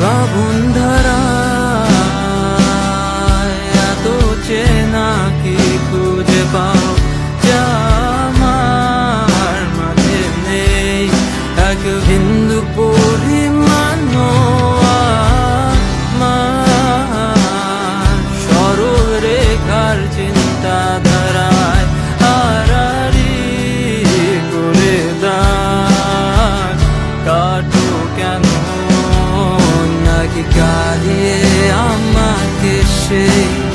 उन्धर কি গাড়িয়ে আমাকে সেই